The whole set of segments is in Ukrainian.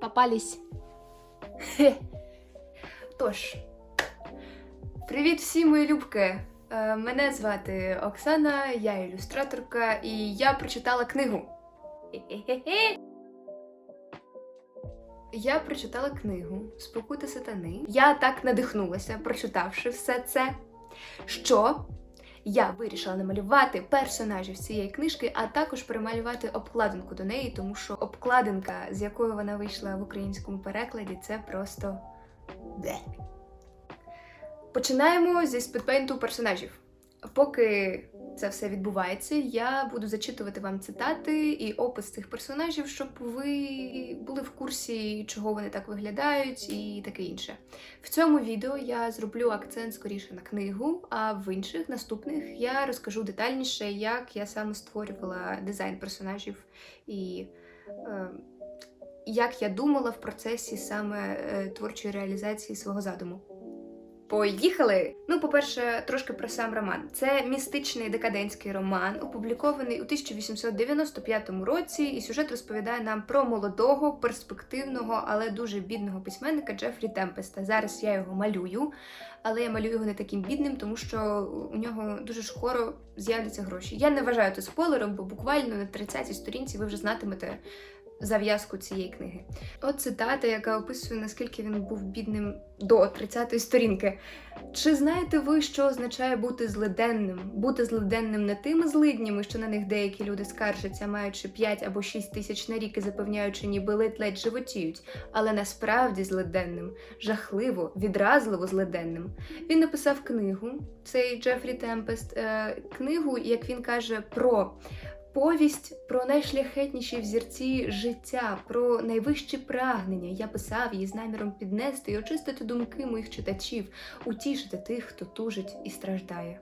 Попались. Тож, привіт всі мої любки! Е, Мене звати Оксана, я ілюстраторка, і я прочитала книгу. Я прочитала книгу Спокута сатани. Я так надихнулася, прочитавши все це, що я вирішила намалювати персонажів цієї книжки, а також перемалювати обкладинку до неї, тому що обкладинка, з якою вона вийшла в українському перекладі, це просто де. Починаємо зі спідпейнту персонажів. Поки це все відбувається, я буду зачитувати вам цитати і опис цих персонажів, щоб ви були в курсі, чого вони так виглядають, і таке інше. В цьому відео я зроблю акцент скоріше на книгу, а в інших наступних я розкажу детальніше, як я саме створювала дизайн персонажів і. Е, як я думала в процесі саме е, творчої реалізації свого задуму. Поїхали! Ну, по-перше, трошки про сам роман. Це містичний декадентський роман, опублікований у 1895 році, і сюжет розповідає нам про молодого, перспективного, але дуже бідного письменника Джефрі Темпеста. Зараз я його малюю, але я малюю його не таким бідним, тому що у нього дуже скоро з'являться гроші. Я не вважаю це спойлером, бо буквально на 30-й сторінці ви вже знатимете зав'язку цієї книги. От цитата, яка описує, наскільки він був бідним до 30-ї сторінки. Чи знаєте ви, що означає бути злиденним? Бути злиденним не тими злиднями, що на них деякі люди скаржаться, маючи 5 або 6 тисяч на рік і запевняючи, ніби ледь-ледь животіють, але насправді злиденним, жахливо, відразливо злиденним. Він написав книгу, цей Джефрі Темпест, книгу, як він каже, про Повість про найшляхетніші взірці життя, про найвищі прагнення. Я писав її з наміром піднести і очистити думки моїх читачів, утішити тих, хто тужить і страждає.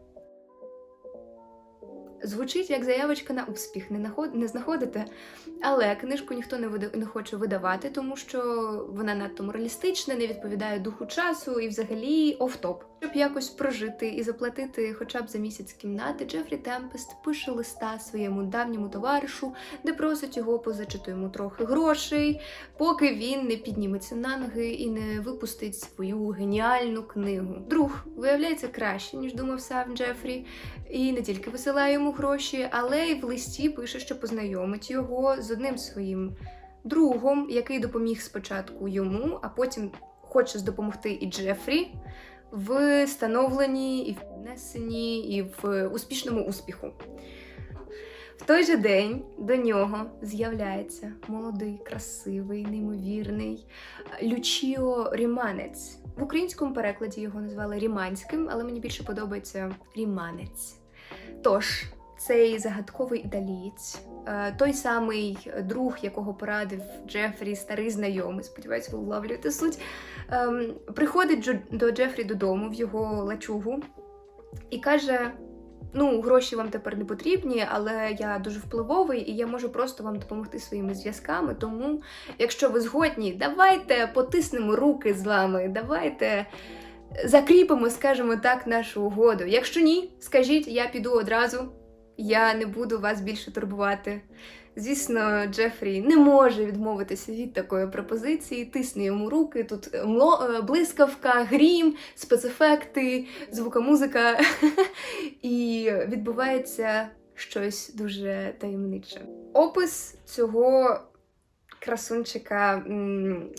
Звучить як заявочка на успіх, не, наход... не знаходите? Але книжку ніхто не, вида... не хоче видавати, тому що вона надто моралістична, не відповідає духу часу і взагалі оф-топ. Щоб якось прожити і заплатити хоча б за місяць кімнати, Джефрі Темпест пише листа своєму давньому товаришу, де просить його позичити йому трохи грошей, поки він не підніметься на ноги і не випустить свою геніальну книгу. Друг виявляється краще, ніж думав сам Джефрі, і не тільки висилає йому гроші, але й в листі пише, що познайомить його з одним своїм другом, який допоміг спочатку йому, а потім хоче допомогти і Джефрі в становленні, і в піднесенні, і в успішному успіху. В той же день до нього з'являється молодий, красивий, неймовірний Лючіо Ріманець. В українському перекладі його назвали Ріманським, але мені більше подобається Ріманець. Тож, цей загадковий італієць, е, той самий друг, якого порадив Джефрі, старий знайомий, сподіваюся, ви уловлюєте суть, ем, приходить до Джефрі додому в його лачугу і каже: Ну, гроші вам тепер не потрібні, але я дуже впливовий і я можу просто вам допомогти своїми зв'язками. Тому, якщо ви згодні, давайте потиснемо руки з вами, давайте закріпимо, скажімо так, нашу угоду. Якщо ні, скажіть, я піду одразу, я не буду вас більше турбувати. Звісно, Джефрі не може відмовитися від такої пропозиції, тисне йому руки. Тут мло- е, блискавка, грім, спецефекти, звукомузика. І відбувається щось дуже таємниче. Опис цього красунчика м,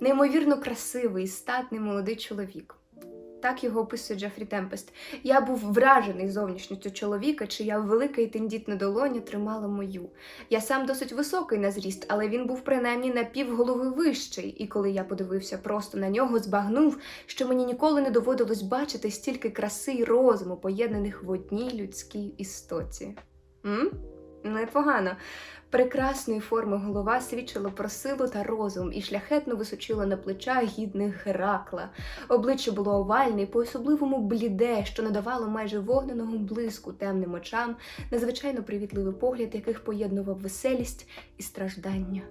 Неймовірно красивий, статний молодий чоловік. Так його описує Джефрі Темпест. Я був вражений зовнішністю чоловіка, чия велика і тендітна долоня тримала мою. Я сам досить високий на зріст, але він був принаймні на півголови вищий, і коли я подивився просто на нього, збагнув, що мені ніколи не доводилось бачити стільки краси й розуму, поєднаних в одній людській істоті. М? Непогано. Прекрасної форми голова свідчила про силу та розум і шляхетно височила на плечах гідних Геракла. Обличчя було овальне по-особливому бліде, що надавало майже вогненого блиску темним очам, надзвичайно привітливий погляд, яких поєднував веселість і страждання.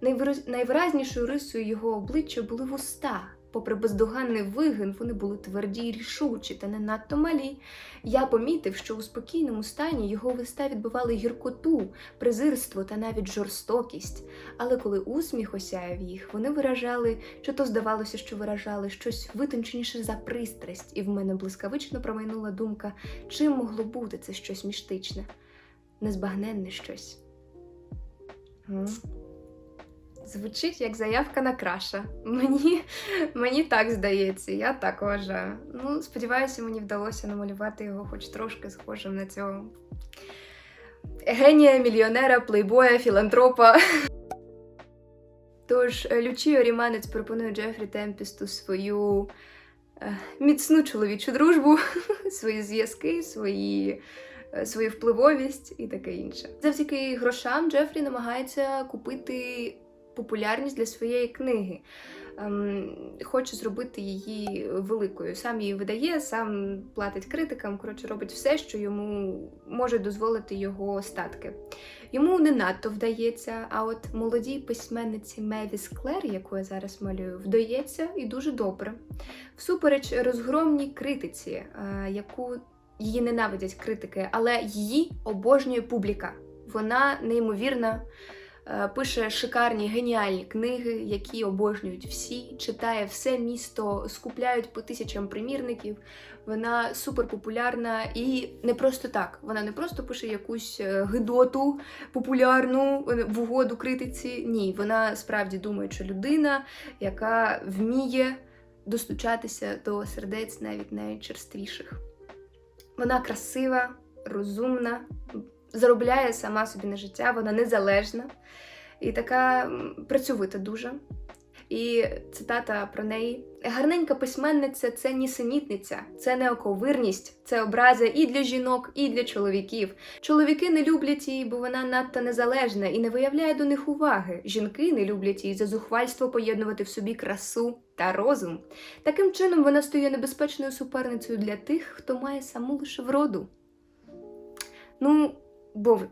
Найвираз... Найвиразнішою рисою його обличчя були вуста, Попри бездоганний вигин, вони були тверді й рішучі та не надто малі. Я помітив, що у спокійному стані його виста відбивали гіркоту, презирство та навіть жорстокість. Але коли усміх осяяв їх, вони виражали, чи то здавалося, що виражали щось витонченіше за пристрасть, і в мене блискавично промайнула думка, чим могло бути це щось містичне, незбагненне щось. Звучить як заявка на краша. Мені, мені так здається, я так вважаю. Ну, сподіваюся, мені вдалося намалювати його хоч трошки схожим на цього генія, мільйонера, плейбоя, філантропа. Тож е, Лючіо Ріманець пропонує Джефрі Темпісту свою е, міцну чоловічу дружбу, свої зв'язки, свої, е, свою впливовість і таке інше. Завдяки грошам Джефрі намагається купити популярність для своєї книги. Ем, хоче зробити її великою. Сам її видає, сам платить критикам, коротше, робить все, що йому може дозволити його статки. Йому не надто вдається, а от молодій письменниці Мевіс Клер, яку я зараз малюю, вдається і дуже добре. Всупереч розгромній критиці, е, яку її ненавидять критики, але її обожнює публіка. Вона неймовірна. Е, Пише шикарні геніальні книги, які обожнюють всі, читає все місто, скупляють по тисячам примірників. Вона суперпопулярна і не просто так. Вона не просто пише якусь е, гидоту популярну е, в угоду критиці. Ні, вона справді думає, що людина, яка вміє достучатися до сердець навіть найчерствіших. Вона красива, розумна, заробляє сама собі на життя, вона незалежна і така працьовита дуже. І цитата про неї: гарненька письменниця це нісенітниця, це неоковирність, це образа і для жінок, і для чоловіків. Чоловіки не люблять її, бо вона надто незалежна і не виявляє до них уваги. Жінки не люблять її за зухвальство поєднувати в собі красу та розум. Таким чином вона стає небезпечною суперницею для тих, хто має саму лише вроду. Ну,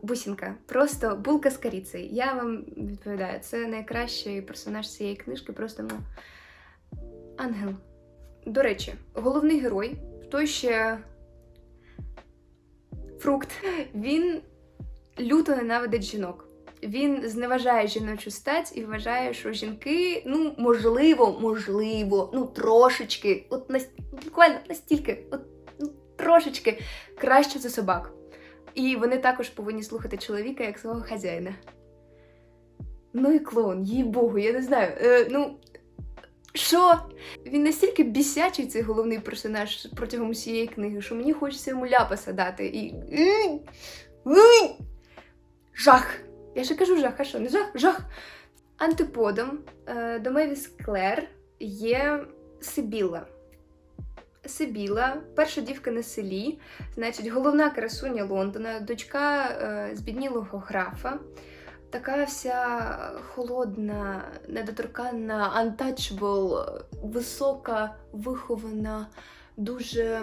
бусінка, просто булка з корицею. Я вам відповідаю, це найкращий персонаж цієї книжки, просто ну, ангел. До речі, головний герой, той ще фрукт, він люто ненавидить жінок. Він зневажає жіночу стать і вважає, що жінки, ну, можливо, можливо, ну, трошечки, от нас, буквально настільки, от ну, трошечки краще за собак. І вони також повинні слухати чоловіка як свого хазяїна. Ну і клоун, їй Богу, я не знаю. Е, ну. Що? Він настільки бісячий, цей головний персонаж протягом усієї книги, що мені хочеться йому ляпаса дати. І. Жах! Я ще кажу жах, а що? Не жах? Жах! Антиподом е, до Мевіс Клер є Сибіла. Сибіла, перша дівка на селі, значить, головна красуня Лондона, дочка е, збіднілого графа, така вся холодна, недоторканна, untouchable, висока, вихована, дуже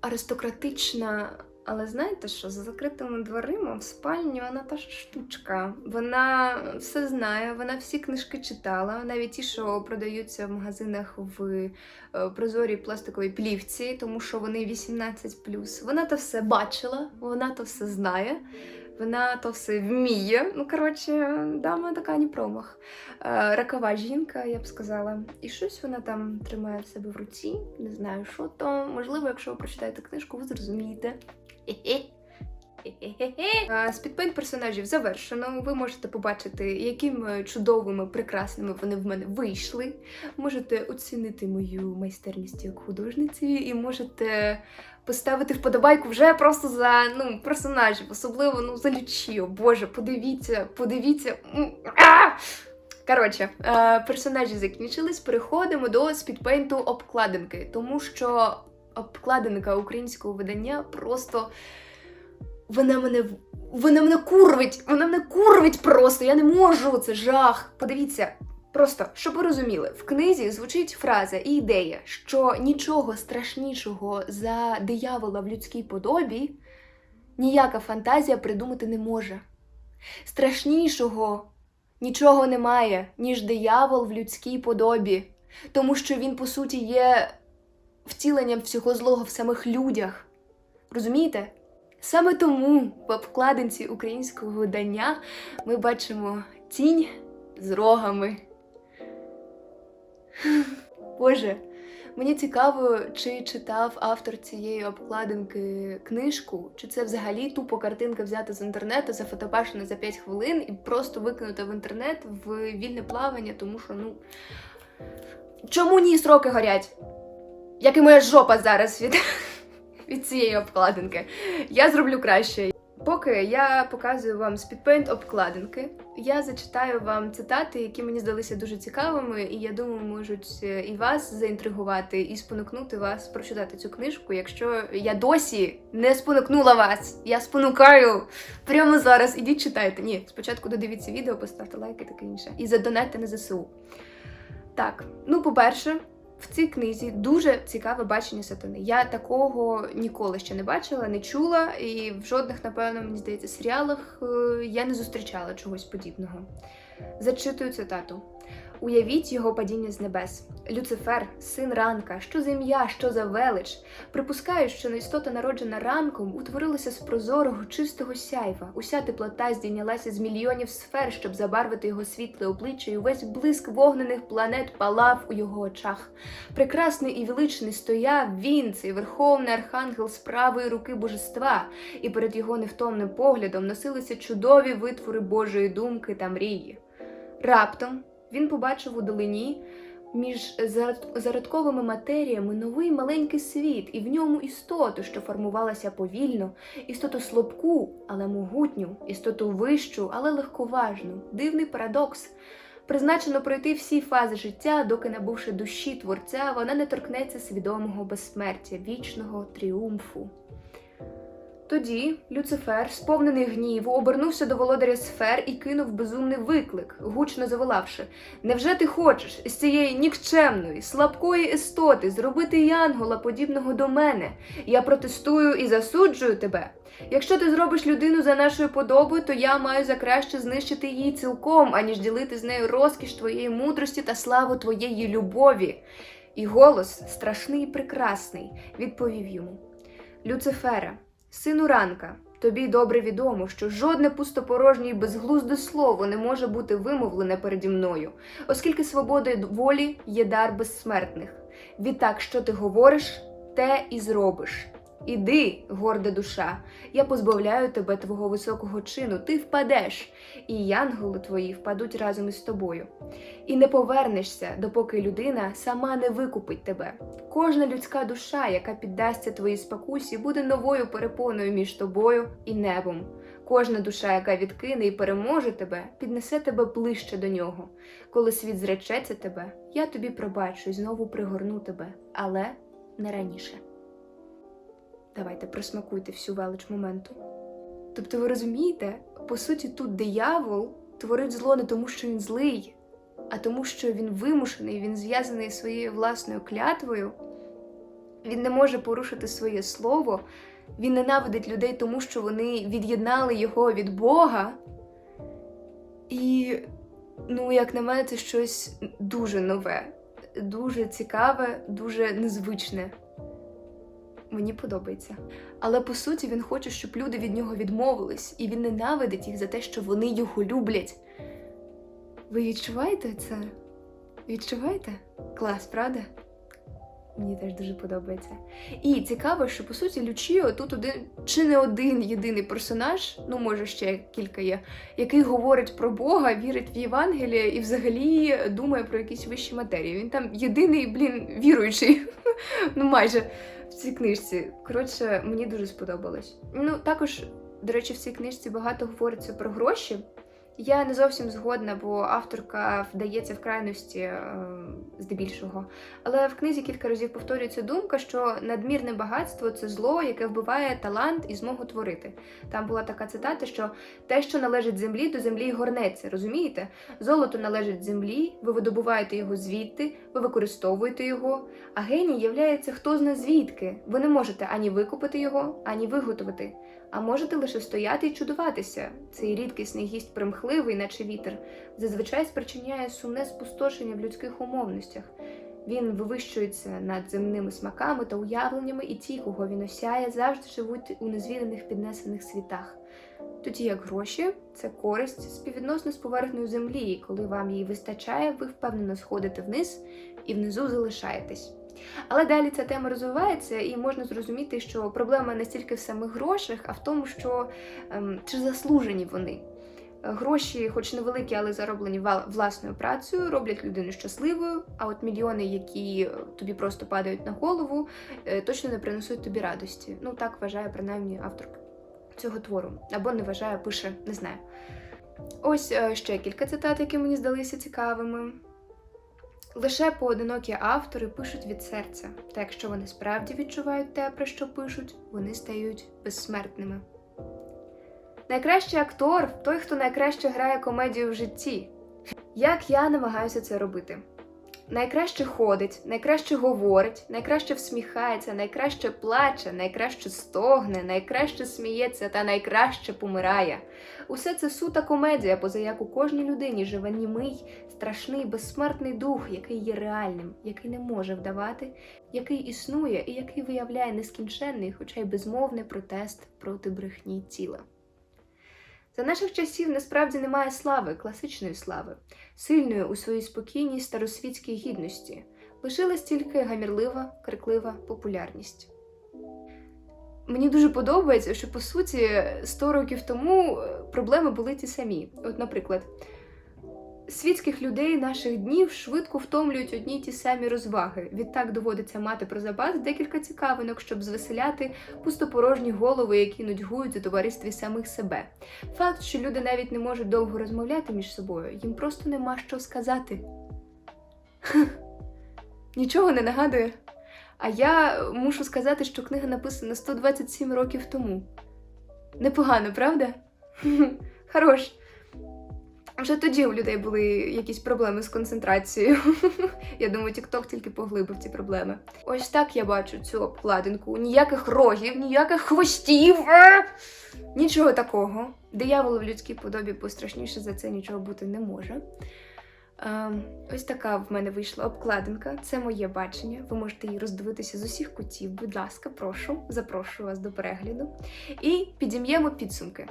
аристократична. Але знаєте що, за закритими дверима в спальні вона та ж штучка. Вона все знає, вона всі книжки читала, навіть ті, що продаються в магазинах в е, прозорій пластиковій плівці, тому що вони 18+. Вона то все бачила, вона то все знає, вона то все вміє. Ну, коротше, дама така не промах. Е, Ракова жінка, я б сказала. І щось вона там тримає в себе в руці. Не знаю, що то. Можливо, якщо ви прочитаєте книжку, ви зрозумієте. А, Спідпейнт персонажів завершено. Ви можете побачити, якими чудовими, прекрасними вони в мене вийшли. Можете оцінити мою майстерність як художниці, і можете поставити вподобайку вже просто за ну, персонажів, особливо ну, за Лючіо. Боже, подивіться, подивіться. Коротше, е, персонажі закінчились. Переходимо до спідпейнту обкладинки, тому що обкладинка українського видання просто. Вона мене вона мене курвить! Вона мене курвить просто! Я не можу! Це жах! Подивіться. Просто, щоб ви розуміли, в книзі звучить фраза і ідея, що нічого страшнішого за диявола в людській подобі ніяка фантазія придумати не може. Страшнішого Нічого немає, ніж диявол в людській подобі, тому що він, по суті, є втіленням всього злого в самих людях. Розумієте? Саме тому в обкладинці українського видання ми бачимо тінь з рогами. Боже, мені цікаво, чи читав автор цієї обкладинки книжку, чи це взагалі тупо картинка взята з інтернету, зафотопашена за 5 хвилин і просто викинута в інтернет в вільне плавання, тому що, ну. Чому ні сроки горять? Як і моя жопа зараз від, від цієї обкладинки. Я зроблю краще. Поки я показую вам спідпейнт обкладинки, я зачитаю вам цитати, які мені здалися дуже цікавими, і я думаю, можуть е, і вас заінтригувати, і спонукнути вас прочитати цю книжку. Якщо я досі не спонукнула вас, я спонукаю прямо зараз. Ідіть читайте. Ні, спочатку додивіться відео, поставте лайк і таке інше. І задонатьте на ЗСУ. Так, ну, по-перше, в цій книзі дуже цікаве бачення сатани. Я такого ніколи ще не бачила, не чула, і в жодних, напевно, мені здається, серіалах е, я не зустрічала чогось подібного. Зачитую цитату. Уявіть його падіння з небес. Люцифер, син ранка, що за ім'я, що за велич. Припускаю, що істота, народжена ранком, утворилася з прозорого, чистого сяйва. Уся теплота здійнялася з мільйонів сфер, щоб забарвити його світле обличчя, і увесь блиск вогнених планет палав у його очах. Прекрасний і величний стояв він, цей верховний архангел з правої руки божества, і перед його невтомним поглядом носилися чудові витвори Божої думки та мрії. Раптом він побачив у долині між зарод- зародковими матеріями новий маленький світ, і в ньому істоту, що формувалася повільно, істоту слабку, але могутню, істоту вищу, але легковажну. Дивний парадокс. Призначено пройти всі фази життя, доки, набувши душі творця, вона не торкнеться свідомого безсмертя, вічного тріумфу. Тоді Люцифер, сповнений гніву, обернувся до володаря сфер і кинув безумний виклик, гучно заволавши: Невже ти хочеш з цієї нікчемної, слабкої істоти зробити янгола, подібного до мене? Я протестую і засуджую тебе. Якщо ти зробиш людину за нашою подобою, то я маю за краще знищити її цілком, аніж ділити з нею розкіш твоєї мудрості та славу твоєї любові. І голос, страшний і прекрасний, відповів йому: Люцифера, сину ранка, тобі добре відомо, що жодне пустопорожнє і безглузде слово не може бути вимовлене переді мною, оскільки свобода волі є дар безсмертних. Відтак, що ти говориш, те і зробиш. Іди, горда душа, я позбавляю тебе твого високого чину, ти впадеш, і янголи твої впадуть разом із тобою. І не повернешся, допоки людина сама не викупить тебе. Кожна людська душа, яка піддасться твоїй спокусі, буде новою перепоною між тобою і небом. Кожна душа, яка відкине і переможе тебе, піднесе тебе ближче до нього. Коли світ зречеться тебе, я тобі пробачу і знову пригорну тебе, але не раніше. Давайте присмакуйте всю велич моменту. Тобто, ви розумієте, по суті, тут диявол творить зло не тому, що він злий, а тому, що він вимушений, він зв'язаний своєю власною клятвою, він не може порушити своє слово, він ненавидить людей, тому що вони від'єднали його від Бога. І, ну, як на мене, це щось дуже нове, дуже цікаве, дуже незвичне. Мені подобається. Але по суті він хоче, щоб люди від нього відмовились, і він ненавидить їх за те, що вони його люблять. Ви відчуваєте це? Відчуваєте? Клас, правда? Мені теж дуже подобається. І цікаво, що по суті Лючіо тут один чи не один єдиний персонаж, ну може ще кілька є, який говорить про Бога, вірить в Євангеліє і взагалі думає про якісь вищі матерії. Він там єдиний, блін, віруючий. Ну майже в цій книжці. Коротше, мені дуже сподобалось. Ну, також, до речі, в цій книжці багато говориться про гроші. Я не зовсім згодна, бо авторка вдається в крайності е, здебільшого. Але в книзі кілька разів повторюється думка, що надмірне багатство це зло, яке вбиває талант і змогу творити. Там була така цитата, що те, що належить землі, до землі й горнеться. Розумієте? Золото належить землі, ви видобуваєте його звідти, ви використовуєте його. А геній являється хто зна звідки. Ви не можете ані викупити його, ані виготовити. А можете лише стояти і чудуватися. Цей рідкісний гість примхливий, наче вітер, зазвичай спричиняє сумне спустошення в людських умовностях. Він вивищується над земними смаками та уявленнями, і ті, кого він осяє, завжди живуть у незвіданих піднесених світах. Тоді як гроші це користь співвідносно з поверхнею землі, і коли вам її вистачає, ви впевнено сходите вниз і внизу залишаєтесь. Але далі ця тема розвивається, і можна зрозуміти, що проблема не стільки в самих грошах, а в тому, що ем, чи заслужені вони. Гроші, хоч невеликі, але зароблені власною працею, роблять людину щасливою. А от мільйони, які е, тобі просто падають на голову, е, точно не принесуть тобі радості. Ну так вважає принаймні автор цього твору. Або не вважає, пише, не знаю. Ось е, ще кілька цитат, які мені здалися цікавими. Лише поодинокі автори пишуть від серця, та якщо вони справді відчувають те, про що пишуть, вони стають безсмертними. Найкращий актор той, хто найкраще грає комедію в житті. Як я намагаюся це робити? Найкраще ходить, найкраще говорить, найкраще всміхається, найкраще плаче, найкраще стогне, найкраще сміється та найкраще помирає. Усе це сута комедія, поза як у кожній людині живе німий, страшний, безсмертний дух, який є реальним, який не може вдавати, який існує і який виявляє нескінченний, хоча й безмовний протест проти брехні тіла. За наших часів насправді немає слави, класичної слави, сильної у своїй спокійній старосвітській гідності. Лишилась тільки гамірлива, криклива популярність. Мені дуже подобається, що по суті 100 років тому е, проблеми були ті самі. От, наприклад, світських людей наших днів швидко втомлюють одні й ті самі розваги. Відтак доводиться мати про запас декілька цікавинок, щоб звеселяти пустопорожні голови, які нудьгують у товаристві самих себе. Факт, що люди навіть не можуть довго розмовляти між собою, їм просто нема що сказати. Нічого не нагадує. А я мушу сказати, що книга написана 127 років тому. Непогано, правда? Хорош. Вже тоді у людей були якісь проблеми з концентрацією. Я думаю, TikTok тільки поглибив ці проблеми. Ось так я бачу цю обкладинку. Ніяких рогів, ніяких хвостів. е! Нічого такого. Диявол в людській подобі пострашніше за це нічого бути не може. Ем, ось така в мене вийшла обкладинка. Це моє бачення. Ви можете її роздивитися з усіх кутів. Будь ласка, прошу, запрошую вас до перегляду. І підім'ємо підсумки.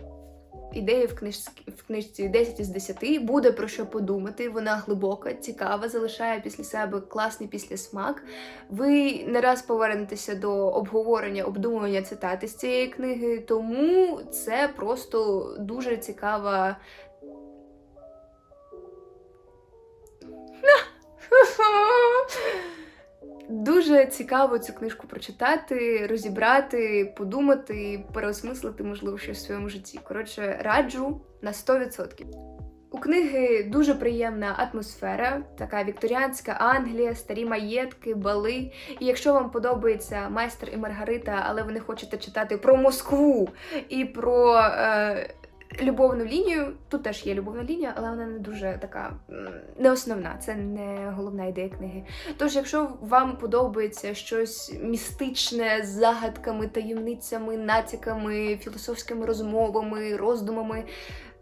Ідея в книжці, в книжці 10 із 10 буде про що подумати. Вона глибока, цікава, залишає після себе класний післясмак. Ви не раз повернетеся до обговорення, обдумування цитати з цієї книги, тому це просто дуже цікава. Дуже цікаво цю книжку прочитати, розібрати, подумати, переосмислити, можливо, щось в своєму житті. Коротше, раджу на 100%. У книги дуже приємна атмосфера, така вікторіанська Англія, старі маєтки, бали. І якщо вам подобається майстер і Маргарита, але ви не хочете читати про Москву і про е, любовну лінію, тут теж є любовна лінія, але вона не дуже така не основна, це не головна ідея книги. Тож, якщо вам подобається щось містичне з загадками, таємницями, натяками, філософськими розмовами, роздумами.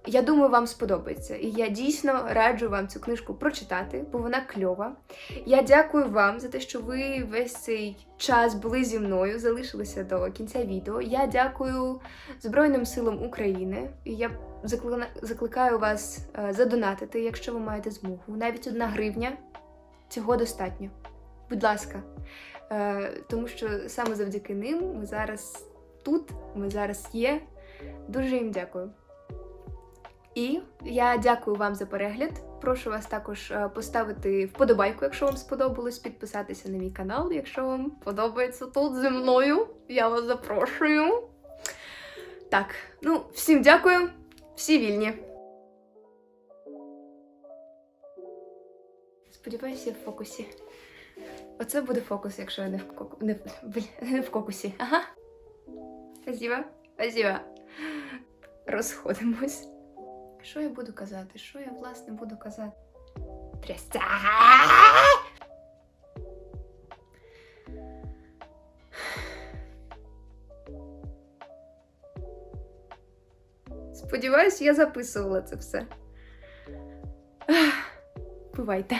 Я думаю, вам сподобається. І я дійсно раджу вам цю книжку прочитати, бо вона кльова. Я дякую вам за те, що ви весь цей час були зі мною, залишилися до кінця відео. Я дякую Збройним силам України. І я закликаю вас е, задонатити, якщо ви маєте змогу. Навіть одна гривня цього достатньо. Будь ласка. Е, Тому що саме завдяки ним ми зараз тут, ми зараз є. Дуже їм дякую. І я дякую вам за перегляд. Прошу вас також е, поставити вподобайку, якщо вам сподобалось, підписатися на мій канал, якщо вам подобається тут зі мною. Я вас запрошую. Так, ну, всім дякую, всі вільні. Сподіваюся, я в фокусі. Оце буде фокус, якщо я не в, коку... не, не в фокусі. Ага. Спасибо. Спасибо. Розходимось. Що я буду казати? Що я, власне, буду казати? Трясця! Сподіваюсь, я записувала це все. Бувайте.